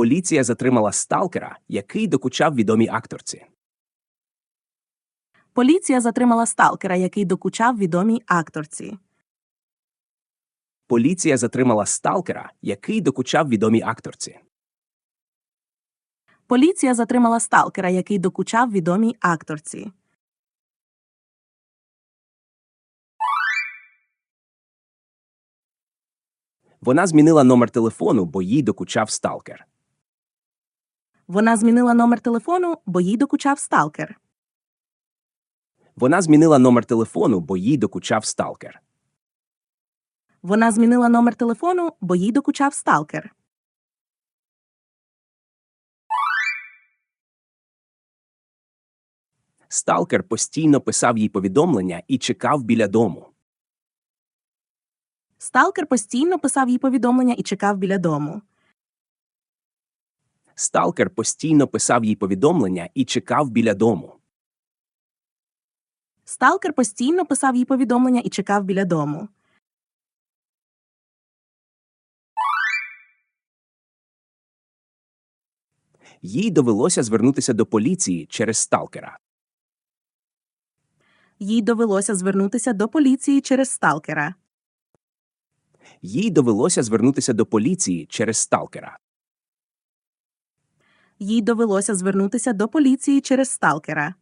Поліція затримала сталкера, який докучав відомій акторці. Поліція затримала сталкера, який докучав відомій акторці. Поліція затримала сталкера, який докучав відомій акторці. Поліція затримала сталкера, який докучав відомій акторці. Вона змінила номер телефону, бо їй докучав сталкер. Вона змінила номер телефону, бо їй докучав сталкер. Вона змінила номер телефону, бо їй докучав сталкер. Вона змінила номер телефону, бо їй докучав сталкер. Сталкер постійно писав їй повідомлення і чекав біля дому. Сталкер постійно писав їй повідомлення і чекав біля дому. Сталкер постійно писав їй повідомлення і чекав біля дому. Сталкер постійно писав їй повідомлення і чекав біля дому. Їй довелося звернутися до поліції через сталкера. Їй довелося звернутися до поліції через сталкера. Їй довелося звернутися до поліції через сталкера. Їй довелося звернутися до поліції через сталкера.